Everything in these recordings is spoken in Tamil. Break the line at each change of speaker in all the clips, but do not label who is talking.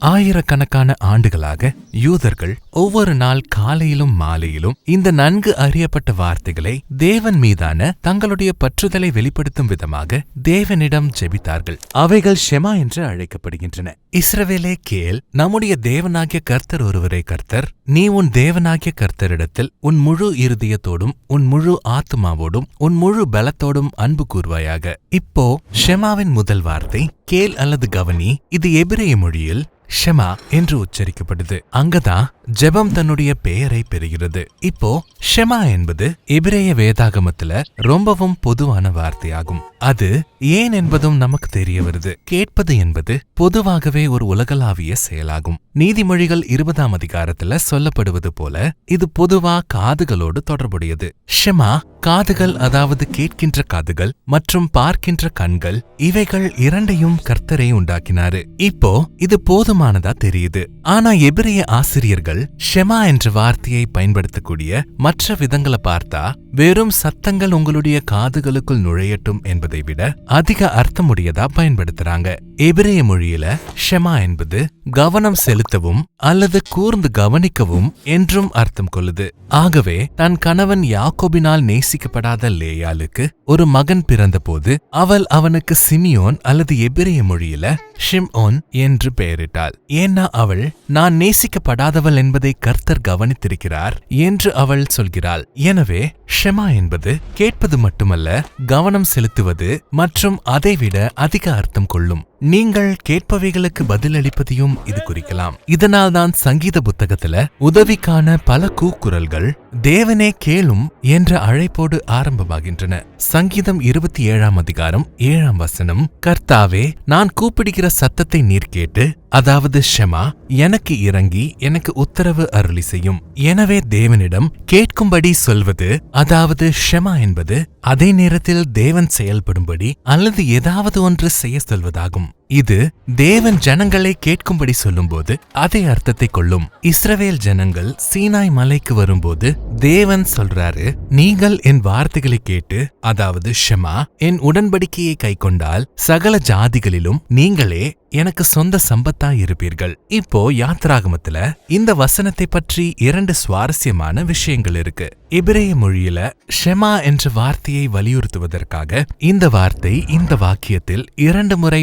ஆயிரக்கணக்கான ஆண்டுகளாக யூதர்கள் ஒவ்வொரு நாள் காலையிலும் மாலையிலும் இந்த நன்கு அறியப்பட்ட வார்த்தைகளை தேவன் மீதான தங்களுடைய பற்றுதலை வெளிப்படுத்தும் விதமாக தேவனிடம் ஜெபித்தார்கள். அவைகள் ஷெமா என்று அழைக்கப்படுகின்றன. இஸ்ரவேலே கேல் நம்முடைய தேவனாகிய கர்த்தர் ஒருவரே கர்த்தர். நீ உன் தேவனாகிய கர்த்தரிடத்தில் உன் முழு இருதயத்தோடும் உன் முழு ஆத்மாவோடும் உன் முழு பலத்தோடும் அன்பு கூறுவாயாக இப்போ ஷெமாவின் முதல் வார்த்தை கேல் அல்லது கவனி இது எபிரேய மொழியில் ஷெமா என்று உச்சரிக்கப்படுது. அங்கதான் ஜெபம் தன்னுடைய பெயரை பெறுகிறது. இப்போ ஷெமா என்பது எபிரேய வேதாகமத்துல ரொம்பவும் பொதுவான வார்த்தையாகும். அது ஏன் என்பதும் நமக்கு தெரிய வருது. கேட்பது என்பது பொதுவாகவே ஒரு உலகளாவிய செயலாகும். நீதிமொழிகள் இருபதாம் அதிகாரத்துல சொல்லப்படுவது போல இது பொதுவா காதுகளோடு தொடர்புடையது. ஷெமா காதுகள் அதாவது கேட்கின்ற காதுகள் மற்றும் பார்க்கின்ற கண்கள் இவைகள் இரண்டையும் கர்த்தரை உண்டாக்கினாரு. இப்போ இது போதுமானதா தெரியுது. ஆனா எபிரிய ஆசிரியர்கள் ஷெமா என்ற வார்த்தையை பயன்படுத்தக்கூடிய மற்ற விதங்களை பார்த்தா வெறும் சத்தங்கள் உங்களுடைய காதுகளுக்குள் நுழையட்டும் என்பதை விட அதிக அர்த்தமுடையதா பயன்படுத்துறாங்க. எபிரேய மொழியில ஷெமா என்பது கவனம் செலுத்தவும் அல்லது கூர்ந்து கவனிக்கவும் என்றும் அர்த்தம் கொள்ளுது. ஆகவே தன் கணவன் யாக்கோபினால் நேசிக்கப்படாத லேயாளுக்கு ஒரு மகன் பிறந்தபோது அவள் அவனுக்கு சிமியோன் அல்லது எபிரிய மொழியில ஷிம்ஓன் என்று பெயரிட்டாள். ஏன்னா அவள் நான் நேசிக்கப்படாதவள் என்பதை கர்த்தர் கவனித்திருக்கிறார் என்று அவள் சொல்கிறாள். எனவே ஷெமா என்பது கேட்பது மட்டுமல்ல கவனம் செலுத்துவது மற்றும் அதைவிட அதிக அர்த்தம் கொள்ளும் நீங்கள் கேட்பவைகளுக்கு பதிலளிப்பதையும் இது குறிக்கலாம். இதனால்தான் சங்கீத புத்தகத்துல உதவிக்கான பல கூக்குரல்கள் தேவனே கேளும் என்ற அழைப்போடு ஆரம்பமாகின்றன. சங்கீதம் இருபத்தி ஏழாம் அதிகாரம் ஏழாம் வசனம். கர்த்தாவே நான் கூப்பிடுகிற சத்தத்தை நீர் கேட்டு அதாவது ஷெமா எனக்கு இறங்கி எனக்கு உத்தரவு அருளி செய்யும். எனவே தேவனிடம் கேட்கும்படி சொல்வது அதாவது ஷெமா என்பது அதே நேரத்தில் தேவன் செயல்படும்படி அல்லது ஏதாவது ஒன்று செய்ய சொல்வதாகும். இது தேவன் ஜனங்களை கேட்கும்படி சொல்லும்போது அதே அர்த்தத்தை கொள்ளும். இஸ்ரவேல் ஜனங்கள் சீனாய் மலைக்கு வரும்போது தேவன் சொல்றாரு நீங்கள் என் வார்த்தைகளை கேட்டு அதாவது ஷெமா என் உடன்படிக்கையை கைக்கொண்டால் சகல ஜாதிகளிலும் நீங்களே எனக்கு சொந்த சம்பத்தா இருப்பீர்கள். இப்போ யாத்ராகமத்துல இந்த வசனத்தை பற்றி இரண்டு சுவாரஸ்யமான விஷயங்கள் இருக்கு. இபிரேய மொழியில ஷெமா என்ற வார்த்தையை வலியுறுத்துவதற்காக இந்த வார்த்தை இந்த வாக்கியத்தில் இரண்டு முறை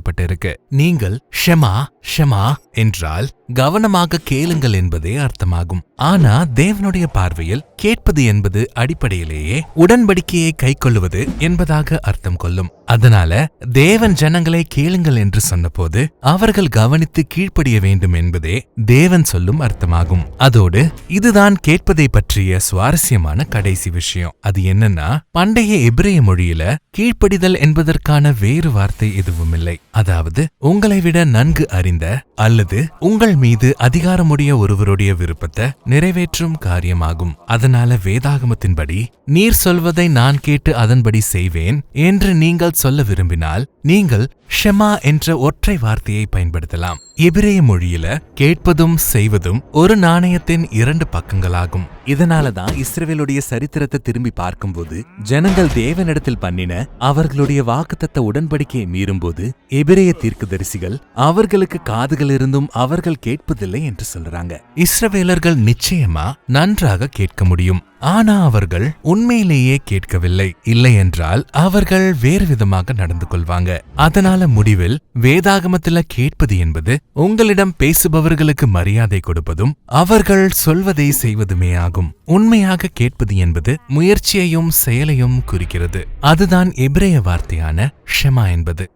பயன்படுத்தப்பட்டிருக்கு நீங்கள் ஷெமா ஷமா என்றால் கவனமாக கேளுங்கள் என்பதே அர்த்தமாகும். ஆனா தேவனுடைய பார்வையில் கேட்பது என்பது அடிப்படையிலேயே உடன்படிக்கையை கைக்கொள்ளுவது என்பதாக அர்த்தம் கொள்ளும். அதனால தேவன் ஜனங்களை கேளுங்கள் என்று சொன்னபோது அவர்கள் கவனித்து கீழ்ப்படிய வேண்டும் என்பதே தேவன் சொல்லும் அர்த்தமாகும். அதோடு இதுதான் கேட்பதை பற்றிய சுவாரஸ்யமான கடைசி விஷயம். அது என்னன்னா பண்டைய எபிரேய மொழியில கீழ்ப்படிதல் என்பதற்கான வேறு வார்த்தை எதுவுமில்லை. அதாவது உங்களை விட நன்கு அறிந்த அல்லது உங்கள் மீது அதிகாரமுடைய ஒருவருடைய விருப்பத்தை நிறைவேற்றும் காரியமாகும். அதனால வேதாகமத்தின்படி நீர் சொல்வதை நான் கேட்டு அதன்படி செய்வேன் என்று நீங்கள் சொல்ல விரும்பினால் நீங்கள் ஷெமா என்ற ஒற்றை வார்த்தையை பயன்படுத்தலாம். எபிரேய மொழியில கேட்பதும் செய்வதும் ஒரு நாணயத்தின் இரண்டு பக்கங்களாகும். இதனாலதான் இஸ்ரேவேலுடைய சரித்திரத்தை திரும்பி பார்க்கும்போது ஜனங்கள் தேவனிடத்தில் பண்ணின அவர்களுடைய வாக்குத்தத்த உடன்படிக்கையை மீறும்போது எபிரேய தீர்க்கதரிசிகள் அவர்களுக்கு காதுகள் இருந்தும் அவர்கள் கேட்பதில்லை என்று சொல்றாங்க. இஸ்ரவேலர்கள் நிச்சயமா நன்றாக கேட்க முடியும். ஆனா அவர்கள் உண்மையிலேயே கேட்கவில்லை. இல்லை என்றால் அவர்கள் வேறு விதமாக நடந்து கொள்வாங்க. அதனால முடிவில் வேதாகமத்துல கேட்பது என்பது உங்களிடம் பேசுபவர்களுக்கு மரியாதை கொடுப்பதும் அவர்கள் சொல்வதை செய்வதுமே ஆகும். உண்மையாக கேட்பது என்பது முயற்சியையும் செயலையும் குறிக்கிறது. அதுதான் எபிரேய வார்த்தையான ஷெமா என்பது.